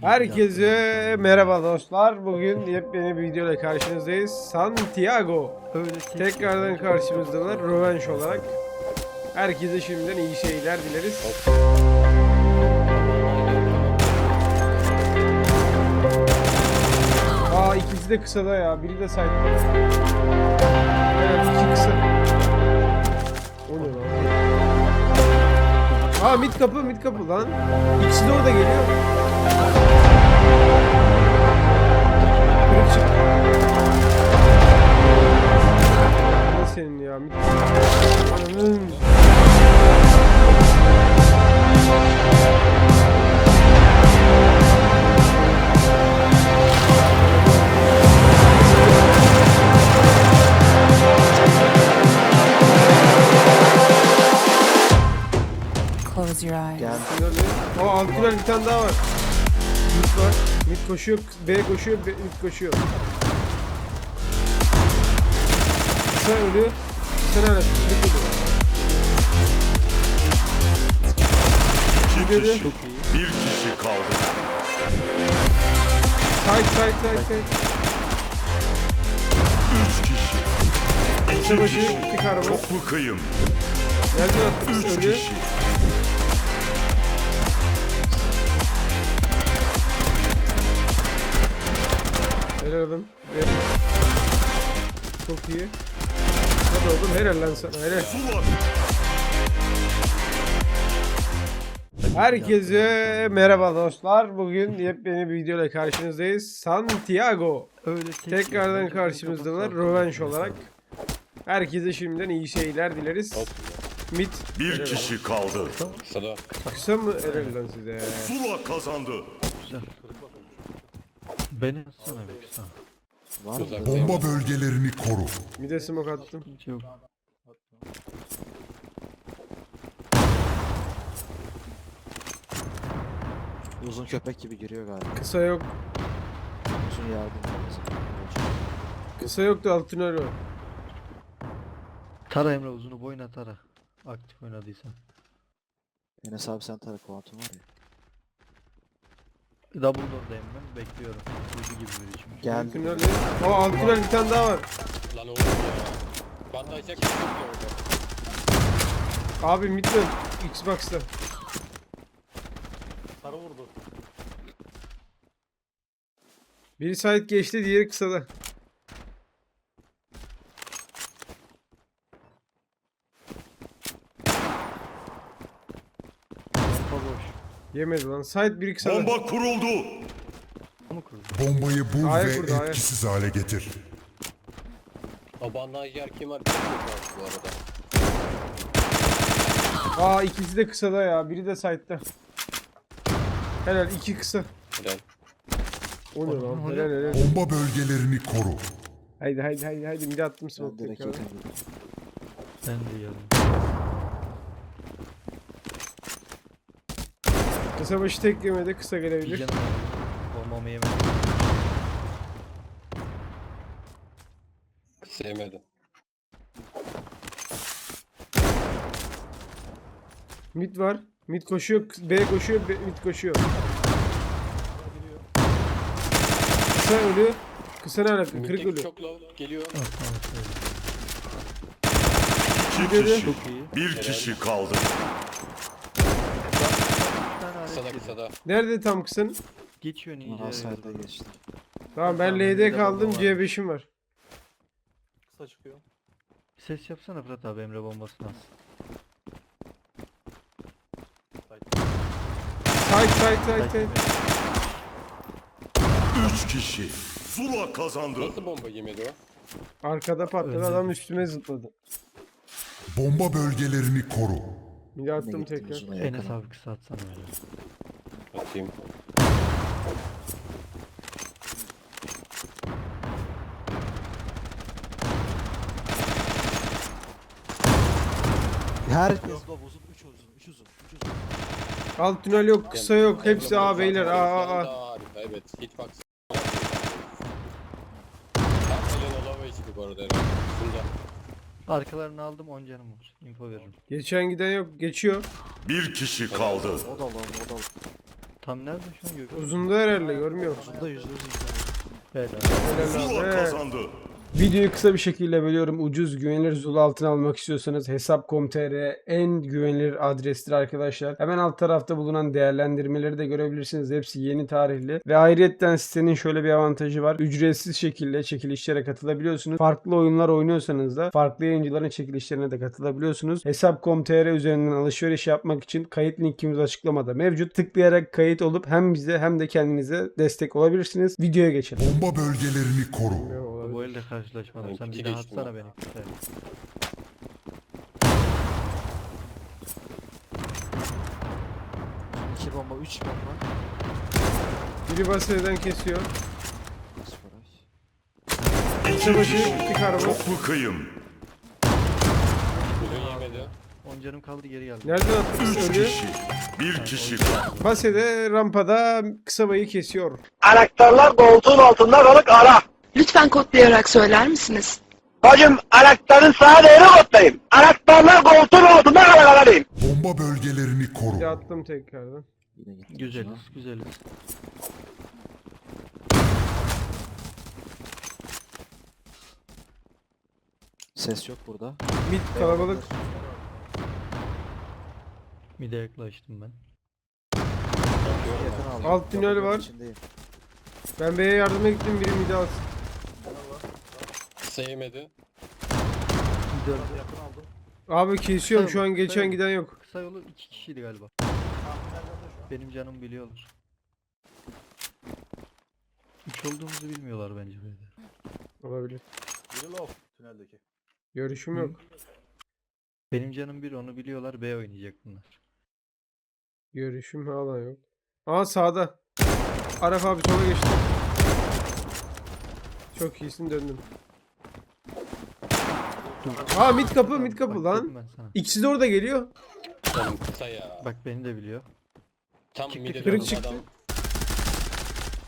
Herkese merhaba dostlar. Bugün yepyeni bir video ile karşınızdayız. Santiago Öyle tekrardan karşımızdalar rövanş olarak. Herkese şimdiden iyi şeyler dileriz. Aa ikisi de kısada ya. Biri de side. Evet iki kısa. O ne lan? Aa mid kapı mid kapı lan. İkisi de orada geliyor. Senin ya? Ananın. Close your eyes. Geldi. Aa altınel bir tane daha var. Mid var. Mid koşuyor. B koşuyor. B, mid koşuyor. Kısa ölü. Kısa ölü. İki kişi, bir kişi kaldı. Side side side side. Üç kişi, Kısa iki başı. kişi. iki karma. Çok mu kıyım? Nereden attı kısa Üç ölü? kişi. Helal. Ver. Çok iyi. Hadi oğlum helal lan sana helal. Herkese merhaba dostlar. Bugün yepyeni bir video ile karşınızdayız. Santiago Öyle tekrardan karşımızdalar rövanş olarak. Herkese şimdiden iyi şeyler dileriz. Mid Bir kişi kaldı. kısa mı helal lan size? Sula kazandı. Beni atsana bir kısa. Bomba bölgelerini koru. Mid'e smoke attım. Hiç yok. Uzun köpek gibi giriyor galiba. Kısa yok. Uzun yardım. Kısa yoktu altın öyle. Tara Emre uzunu boyuna tara. Aktif oynadıysan. Enes abi sen tara kuantum var ya. Double door'dayım ben bekliyorum. Uydu gibi bir içim. Geldi. Aa öyle bir tane daha var. Lan oğlum ya. Bandajacak bir şey yok orada. Abi mid dön. Xbox'ta. Sarı vurdu. Biri side geçti diğeri kısada. Yemedi lan. Side biri kısada. Bomba kuruldu. Bombayı bul A'ya ve kurdu, A'ya. etkisiz hale getir. O bandaj yer kim var? Çok var bu arada. Aa ikisi de kısada ya. Biri de side'da. Helal iki kısa. Helal. O ne lan? Helal helal. Bomba bölgelerini koru. Haydi haydi haydi haydi. Bir de attım smoke tekrar. Ben de yardım. Kısa başı tek yemedi. Kısa gelebilir. canım. Bombamı yemedim. Sevmedim. Mid var. Mid koşuyor. B koşuyor. B, mid koşuyor. Kısa ölü. Kısa ne alaka? Kırık ölü. çok low. Geliyor. İki kişi, bir kişi kaldı. Kısada kısada. Nerede tam kısan? Geçiyor ninja. Side'de geçti. Tamam ben Tamam, LD kaldım. bomba var. C5'im var. Ses yapsana Fırat abi Emre bombasını az. Side side side side. Üç kişi. Sula kazandı. Nasıl bomba yemedi o? Arkada patladı adam üstüme zıpladı. Bomba bölgelerini koru. Bir de attım tekrar. Enes abi kısa atsana öyle. Atayım. Herkes baba uzun 3 uzun 3 uzun 3 uzun. Alt tünel yok, kısa yok. Hepsi A beyler. A A A. Evet. Hitbox. Tam Helen Olava gibi bu arada herhalde. Bunda. Arkalarını aldım 10 canım var. Info veririm. Geçen giden yok. Geçiyor. Bir kişi kaldı. O da lan o da Tam nerede şu an Gökhan? Uzunda herhalde görmüyor musun? Uzunda yüzde yüz abi. Helal Zula kazandı. Videoyu kısa bir şekilde bölüyorum. Ucuz güvenilir Zula altın almak istiyorsanız hesap.com.tr en güvenilir adrestir arkadaşlar. Hemen alt tarafta bulunan değerlendirmeleri de görebilirsiniz. Hepsi yeni tarihli. Ve ayrıyetten sitenin şöyle bir avantajı var. Ücretsiz şekilde çekilişlere katılabiliyorsunuz. Farklı oyunlar oynuyorsanız da farklı yayıncıların çekilişlerine de katılabiliyorsunuz. Hesap.com.tr üzerinden alışveriş yapmak için kayıt linkimiz açıklamada mevcut. Tıklayarak kayıt olup hem bize hem de kendinize destek olabilirsiniz. Videoya geçelim. Bomba bölgelerini koru. Elde karşılaşmadım. Sen bir daha atsana beni. İki bomba, üç bomba. Biri baseden kesiyor. Başı, iki karma. Uzun yemedi. 10 canım kaldı geri geldi. Nereden attın Üç söylüyor? kişi. Bir kişi. Basede rampada kısa bayı kesiyor. Anahtarlar koltuğun altında kalık ara. Lütfen kodlayarak söyler misiniz? Bacım anahtarın sağ değeri kodlayayım. Anahtarlar koltuğun altında diyeyim. Bomba bölgelerini koru. Bir attım tekrardan. Güzeliz, güzeliz. Ses yok burada. Mid kalabalık. Mide yaklaştım ben. Yakın aldım. Alt tünel Kapının var. içindeyim. Ben B'ye yardıma gittim biri midi alsın. Kısa yemedi. Abi kesiyorum şu an geçen giden yok. Kısa yolu 2 kişiydi galiba. Benim canım biliyorlar. 3 olduğumuzu bilmiyorlar bence böyle. Olabilir. Biri low tüneldeki. Görüşüm yok. Benim canım bir onu biliyorlar B oynayacak bunlar. Görüşüm hala yok. Aa sağda. Araf abi sola geçti. Çok iyisin döndüm. Aa mid kapı mid kapı Bak lan. ben sana. İkisi de orada geliyor. Oğlum kısa ya. Bak beni de biliyor. Tam çıktı, mide kırık döndü çıktı. adam.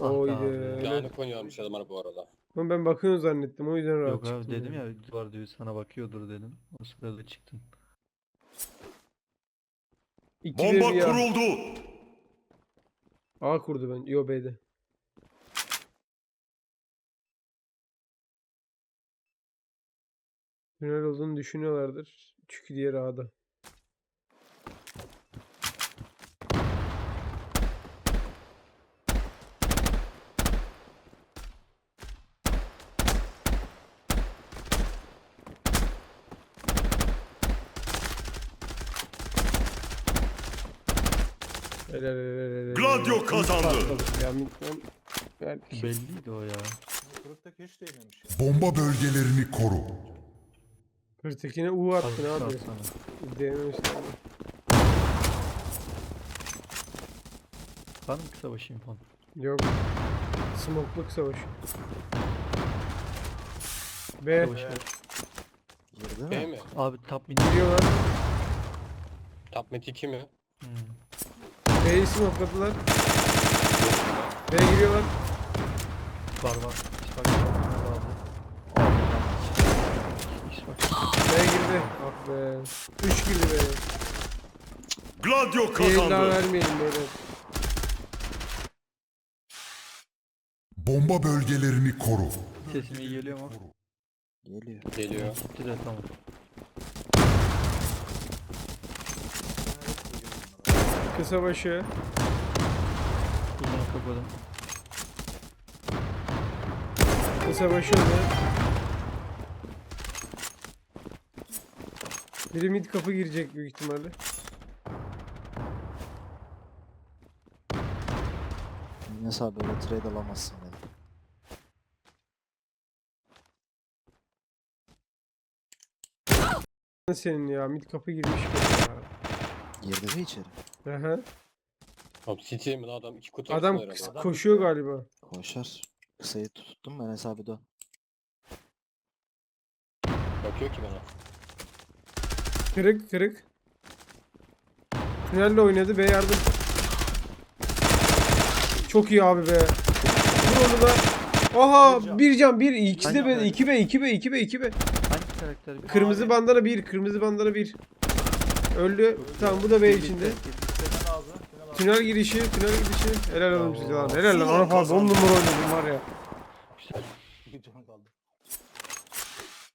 Ah be Oydi. abi. Öyle. Dağınık oynuyormuş adamlar bu arada. Oğlum ben bakıyorum zannettim o yüzden rahat Yok çıktım. abi dedim yani. ya duvar diyor sana bakıyordur dedim. O sırada çıktın. İki Bomba bir ya. kuruldu. A kurdu ben. Yo B'de. Tünel olduğunu düşünüyorlardır. Çünkü diğer A'da. Helal helal helal. Gladio kazandı. Belliydi o ya. Bomba bölgelerini koru. Kırtekine U attın Hafif abi. mı kısa başı infon? Yok. Smokluk savaşı. B. Ver. Girdi B mi? mi? Abi top mid. Giriyorlar. Top mid 2 mi? Hmm. B'yi smokladılar. B'ye giriyorlar. Var var. B'ye girdi. Ah be. 3 girdi B'ye. Gladio Bir daha kazandı. vermeyelim beyler. Bomba bölgelerini koru. Sesim iyi geliyor mu? Geliyor. Geliyor. Gitti de tamam. Kısa başı. Uzunu kapadım. Kısa başı öyle. Biri mid kapı girecek büyük ihtimalle. Enes abi böyle trade alamazsın beni. Senin ya mid kapı girmiş. Girdi mi içeri? Ya. Aha. Oğlum City mi lan adam? iki kutu Adam arasında herhalde. kıs- koşuyor galiba. Koşar. Kısayı tuttum mu Enes abi dön. Bakıyor ki bana. Kırık kırık. Tünelle oynadı be yardım. Çok iyi abi be. Vur onu da. Aha bir can bir ikisi de be 2 be 2 be 2 be 2 be. Hangi karakter? Kırmızı bandana bir kırmızı bandana bir. Öldü. Tamam bu da B içinde. Tünel girişi, tünel girişi. Helal olsun size lan. Helal lan. Arap abi 10 numara oynadım var ya. Bir can kaldı.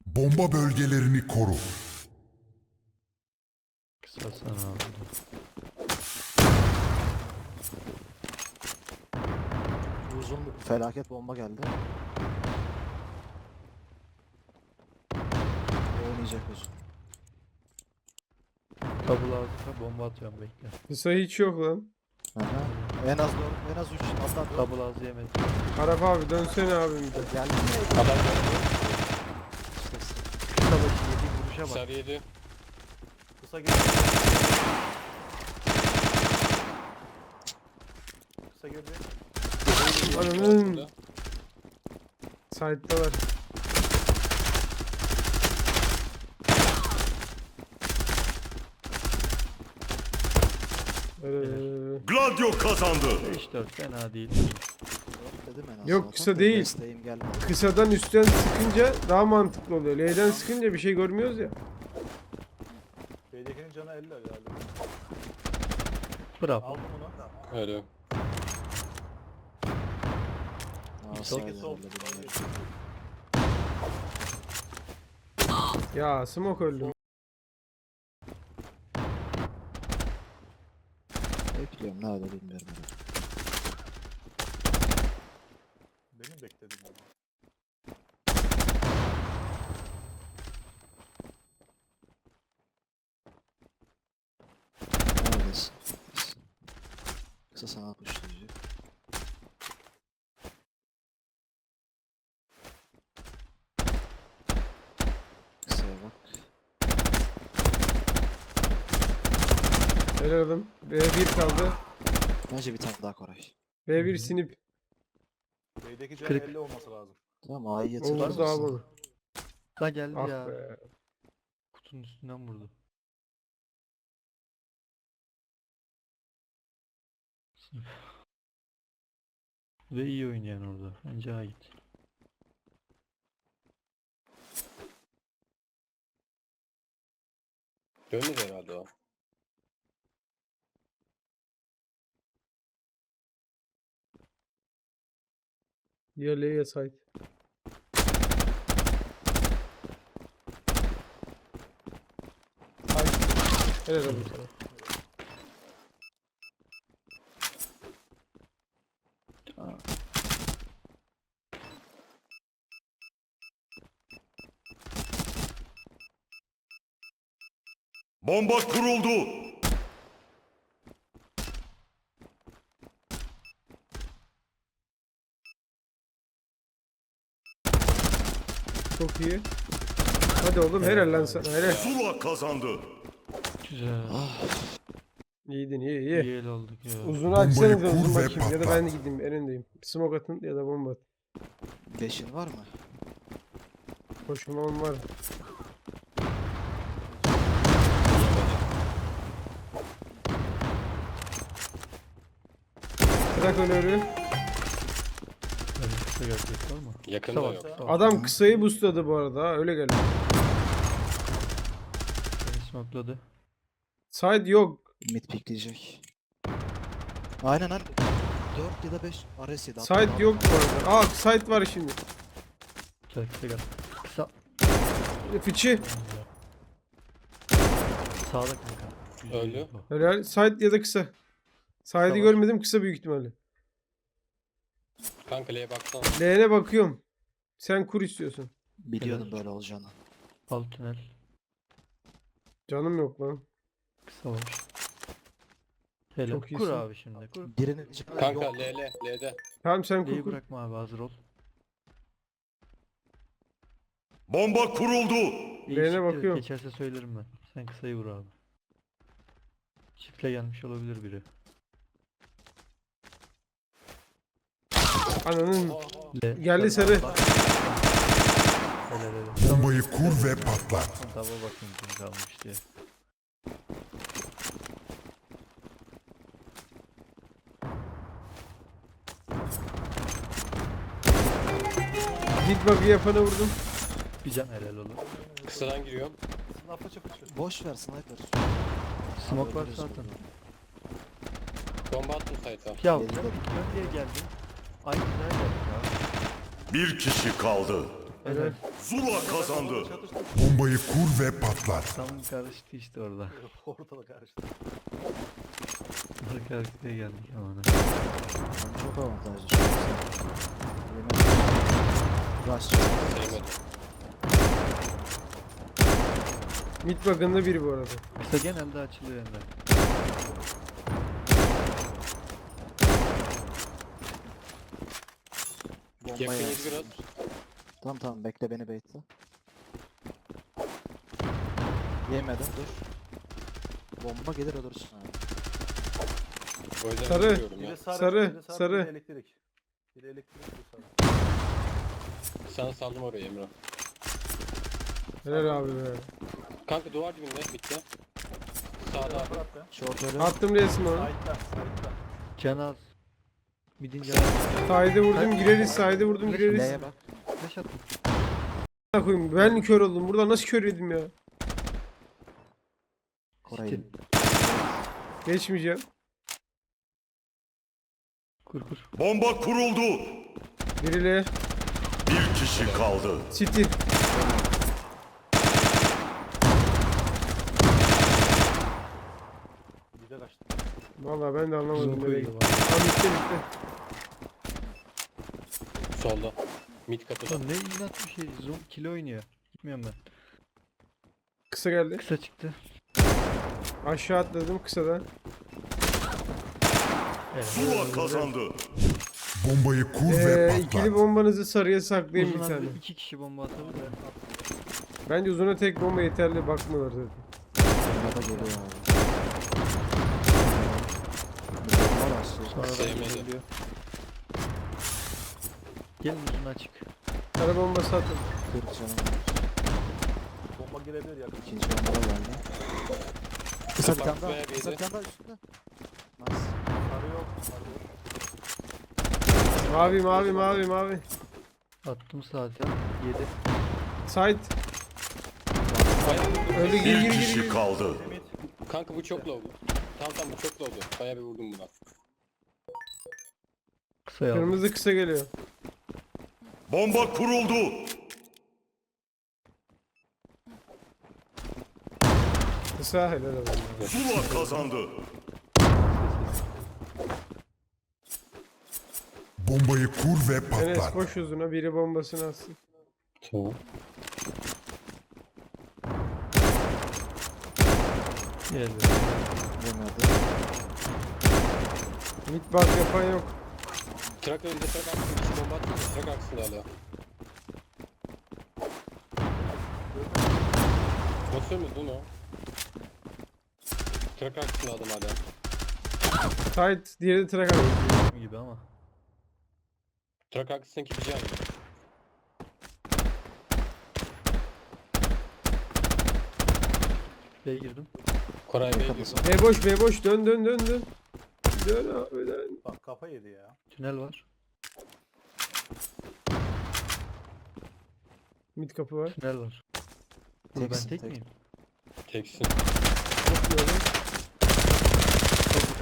Bomba bölgelerini koru. Kısa sana abi. Uzun felaket bomba geldi. Oynayacak uzun. Kabul ağzına bomba atıyorum bekle. Kısa hiç yok lan. Aha. En az 4, en az 3 hatta 4 Kabul ağzı yemedim. Arap abi dönsene abi bir de. geldi. Adam geldi. Kısa başı yediğim vuruşa bak. Sarı yedi. Kısa girdi. Kısa girdi. Ananın. Side'dalar. Ee, Gladio kazandı. 5-4 fena değil. Dedim en az Yok, kısa de değil. Desteğim gelmedi. kısadan üstten sıkınca daha mantıklı oluyor. L'den sıkınca bir şey görmüyoruz ya. B'dekinin canı 50 herhalde. Bravo. Aldım onu. Öyle. Sol. Ya smoke öldüm. Bekliyorum ne öyle bilmiyorum. herhalde. Benim beklediğim oldu. Kısa sana puşlayacak. Kısaya bak. Helal oğlum. B1 kaldı. Bence bir tane daha Koray. B1 sinip. B'deki canı Kırık. 50 olması lazım. Tamam A'yı yatırır Olur mısın? da abi. Da geldi Ah ya. be. Kutunun üstünden vurdu. Ve iyi oynayan orada. Bence ait. Dönmedi herhalde o. Ya L ya side. Side. Helal olsun sana. Bomba kuruldu. Çok iyi. Hadi oğlum helal lan sana helal. Zula kazandı. Güzel. İyiydin iyi iyi. İyi el olduk ya. Uzunu açsanız uzun bakayım ya da ben de gideyim en öndeyim. Smoke atın ya da bomba at. Beşin var mı? Koşmam var. Bırak mı? Yakında yok. Adam kısayı boostladı bu arada ha öyle geldi. Beni smokeladı. Side yok. Mid pikleyecek. Aynen aynen. 4 ya da 5 Ares yedi. Side yok bu arada. Aa side var şimdi. Güzel kısa gel. Kısa. Fıçı. Sağda kanka. Öldü. Helal. Side ya da kısa. Side'i var. görmedim kısa büyük ihtimalle. Kanka L'ye baksana. L'ne bakıyorum. Sen kur istiyorsun. Biliyordum böyle olacağını. Alt tünel. Canım yok lan. Kısa var. Helal. Çok Kur iyisin. abi şimdi. Kur. Birinin canı Kanka yok. L L L'de. Tamam sen kur D'yi kur. bırakma abi hazır ol. Bomba kuruldu. İyi bakıyorum. Geçerse söylerim ben. Sen kısayı vur abi. Çiftle gelmiş olabilir biri. Ananın. Geldi sarı. Bombayı kur ve patlat. Tava bakayım kim kalmış diye. Git bak yapana vurdum. Bir can helal olur. Kısadan giriyorum. Sınavda çıkmış. Boş ver sniper. Smoke var zaten. Bomba attım site'a. Ya ben diye geldim. Güzel ya. Bir kişi kaldı. Evet. Zula kazandı. Bombayı kur ve patlat. Tam karıştı işte orada. Ortalık karıştı. Arka arkaya geldik ama. ne. Ben çok avantajlı şu an. Yemin ederim. Rush. Mid bakında biri bu arada. Kısa genelde açılıyor Emre. Bomba Yakın yedi biraz. Tamam tamam bekle beni bekle. Yemedim dur. Bomba gelir ölürsün abi. O yüzden Sarı. biliyorum ya. Biri sarı, Sarı, biri sarı. biri elektrik. Biri elektrik, biri sarı. Sana saldım oraya Emre. Helal abi be. Kanka duvar dibinde bitti. Sağda abi. Bırak ya. Short ölü. Attım resmi onu. Can az. Midin can az. Side'e vurdum gireriz. Side'e vurdum gireriz. L'ye bak. Flash attım. Ne koyayım? Ben kör oldum. Burada nasıl kör yedim ya? Koray'ın. Geçmeyeceğim. Kur kur. Bomba kuruldu. Biriyle. Bir kişi kaldı. City. Bir de Vallahi ben de anlamadım nereye gitti. Tamam bitti bitti. Solda. Mid kapıda. Lan ne inat bir şey. Zoom kilo oynuyor. Gitmiyorum ben. Kısa geldi. Kısa çıktı. Aşağı atladım kısadan. Zula kazandı. Bombayı kur ve Ee, patlat. ikili bombanızı sarıya saklayın bir Uzun tane. abi iki kişi bomba atabilir. Bence uzuna tek bomba yeterli bakmıyorlar zaten. Bomba da geliyor abi. Bomba başlıyor. Sonra Sevmedim. geliyor. Gelin uzun açık. Kara bombası atın. 40 canım. Bomba girebilir yakın. İkinci bomba da geldi. Kısa bir tane daha. Kısa bir yedi. tane daha üstünde. Nice. Sarı yok. Mavi mavi mavi mavi. Attım zaten. 7. Side. Öldü gir Bir gir gir. kişi gir. kaldı. Kanka bu çok low. Tamam tamam bu çok low'du. Bayağı bir vurdum buna. Kısa aldım. Kırmızı kısa geliyor. Bomba kuruldu. Kısa helal olsun. Zula kazandı. Bombayı kur ve Enes patlat. koş uzuna biri bombasını atsın. Tamam. Geldi. Yemedi. Mid bak yapan yok. Trak önünde trak aksın. İki bomba attım. Trak aksın hala. Basıyor mu bunu? Trak aksın adam hala. Side diğeri de track alıyor. gibi ama. Trak aksın ki bir can. B'ye girdim. Koray Bey diyor. B boş B boş dön dön dön dön. Abi dön. Bak kafa yedi ya. Tünel var. Mid kapı var. Tünel var. Burada ben Teksin, tek tek. miyim? Teksin. Çok.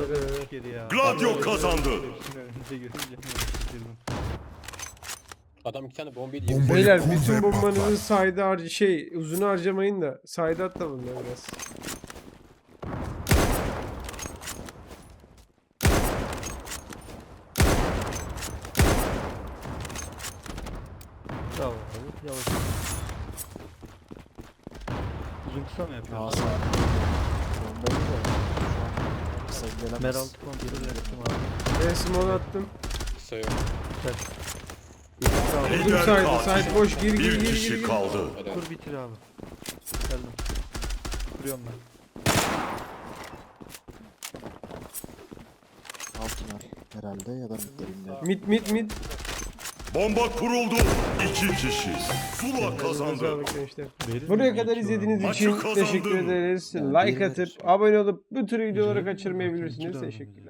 Evet. Ya. Gladio kazandı. Görünce şaşırdım. Adam iki tane bomba yedi. Bombayı Beyler bütün bombanızı harca şey uzunu harcamayın da side'e atlayalım ya biraz. Bravo abi. Yavaş. Uzun kısa mı yapıyorsun? Ağzı. Bombayı da. Şu an kısa gelemez. Meraltı kontrol ettim abi. Ben simon attım. Kısa yok. Side boş gir gir Bir gir gir. kişi gir. kaldı. Kur bitir abi. Geldim. Kuruyorum ben. Altınlar herhalde ya da mid bilmiyorum. Mid mid mid. Bomba kuruldu. İki kişi. Zula kazandı. Buraya kadar izlediğiniz Maçı için kazandın. teşekkür ederiz. Like atıp abone olup bu tür videoları kaçırmayabilirsiniz. Teşekkürler.